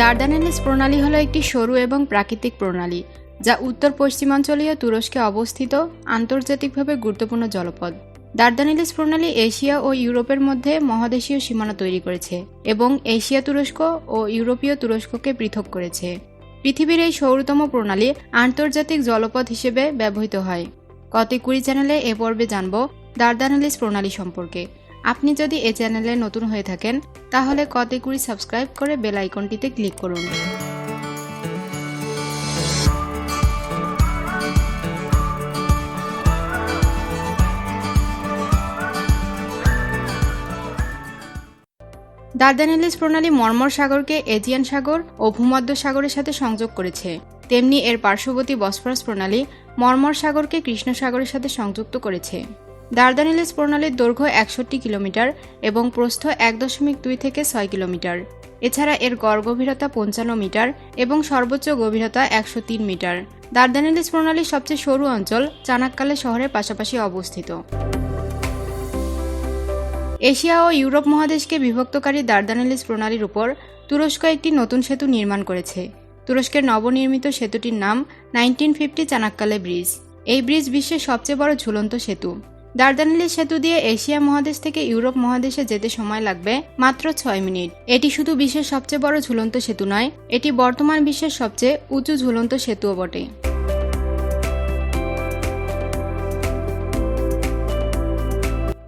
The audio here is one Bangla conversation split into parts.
দার্দানেলিস প্রণালী হলো একটি সরু এবং প্রাকৃতিক প্রণালী, যা উত্তর, পশ্চিমাঞ্চলীয় তুরস্কে অবস্থিত আন্তর্জাতিকভাবে গুরুত্বপূর্ণ জলপথ দার্দানেলিস প্রণালী এশিয়া ও ইউরোপের মধ্যে মহাদেশীয় সীমানা তৈরি করেছে এবং এশিয়া তুরস্ক ও ইউরোপীয় তুরস্ককে পৃথক করেছে। পৃথিবীর এই সৌরতম প্রণালী আন্তর্জাতিক জলপথ হিসেবে ব্যবহৃত হয়। কতে কুড়ি চ্যানেলে এ পর্বে জানব দার্দানালিস প্রণালী সম্পর্কে। আপনি যদি এ চ্যানেলে নতুন হয়ে থাকেন, তাহলে কতে কুড়ি সাবস্ক্রাইব করে বেল আইকনটিতে ক্লিক করুন। দার্দানেলিস প্রণালী মর্মর সাগরকে এজিয়ান সাগর ও ভূমধ্য সাগরের সাথে সংযোগ করেছে। তেমনি এর পার্শ্ববর্তী বসফরাস প্রণালী মর্মর সাগরকে কৃষ্ণ সাগরের সাথে সংযুক্ত করেছে। দার্দানেলিস প্রণালীর দৈর্ঘ্য একষট্টি কিলোমিটার এবং প্রস্থ এক দশমিক দুই থেকে ছয় কিলোমিটার। এছাড়া এর গড় গভীরতা পঞ্চান্ন মিটার এবং সর্বোচ্চ গভীরতা একশো তিন মিটার। দার্দানেলিস প্রণালীর সবচেয়ে সরু অঞ্চল চানাক্কালে শহরের পাশাপাশি অবস্থিত। এশিয়া ও ইউরোপ মহাদেশকে বিভক্তকারী দার্দানেলিস প্রণালীর উপর তুরস্ক একটি নতুন সেতু নির্মাণ করেছে। তুরস্কের নবনির্মিত সেতুটির নাম নাইনটিন ফিফটি চানাক্কালে ব্রিজ। এই ব্রিজ বিশ্বের সবচেয়ে বড় ঝুলন্ত সেতু। দার্দানেলিস সেতু দিয়ে এশিয়া মহাদেশ থেকে ইউরোপ মহাদেশে যেতে সময় লাগবে মাত্র ছয় মিনিট। এটি শুধু বিশ্বের সবচেয়ে বড় ঝুলন্ত সেতু নয়, এটি বর্তমান বিশ্বের সবচেয়ে উঁচু ঝুলন্ত সেতুও বটে।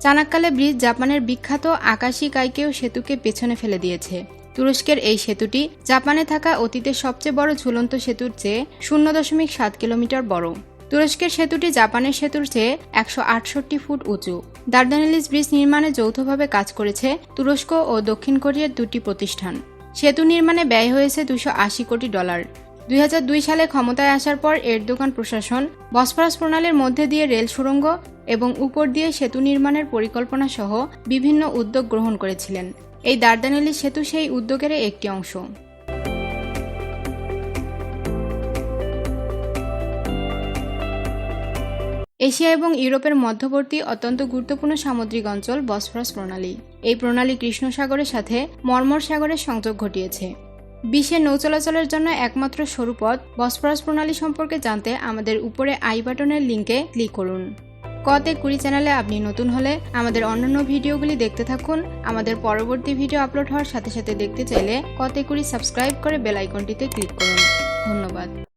চানাক্কালে ব্রিজ জাপানের বিখ্যাত আকাশী কাইকেও সেতুকে পেছনে ফেলে দিয়েছে। তুরস্কের এই সেতুটি জাপানে থাকা অতীতের সবচেয়ে বড় ঝুলন্ত সেতুর চেয়ে শূন্য দশমিক সাত কিলোমিটার বড়। তুরস্কের সেতুটি জাপানের সেতুর চেয়ে একশো আটষট্টি ফুট উঁচু। দার্দানেলিস ব্রিজ নির্মাণে যৌথভাবে কাজ করেছে তুরস্ক ও দক্ষিণ কোরিয়ার দুটি প্রতিষ্ঠান। সেতু নির্মাণে ব্যয় হয়েছে দুশো কোটি ডলার। দুই হাজার দুই সালে ক্ষমতায় আসার পর এরদোগান প্রশাসন বসফরাস প্রণালীর মধ্যে দিয়ে রেল সুড়ঙ্গ এবং উপর দিয়ে সেতু নির্মাণের পরিকল্পনা সহ বিভিন্ন উদ্যোগ গ্রহণ করেছিলেন। এই দার্দানেলি সেতু সেই উদ্যোগের একটি অংশ। এশিয়া এবং ইউরোপের মধ্যবর্তী অত্যন্ত গুরুত্বপূর্ণ সামুদ্রিক অঞ্চল বসফরাস প্রণালী। এই প্রণালী কৃষ্ণ সাগরের সাথে মর্মর সাগরের সংযোগ ঘটিয়েছে। বিশ্বের নৌ চলাচলের জন্য একমাত্র সরু বসফরাস প্রণালী সম্পর্কে জানতে আমাদের উপরে আই বাটনের লিঙ্কে ক্লিক করুন। কতে কুড়ি চ্যানেলে আপনি নতুন হলে আমাদের অন্যান্য ভিডিওগুলি দেখতে থাকুন। আমাদের পরবর্তী ভিডিও আপলোড হওয়ার সাথে সাথে দেখতে চাইলে কতে কুড়ি সাবস্ক্রাইব করে বেল আইকনটিতে ক্লিক করুন। ধন্যবাদ।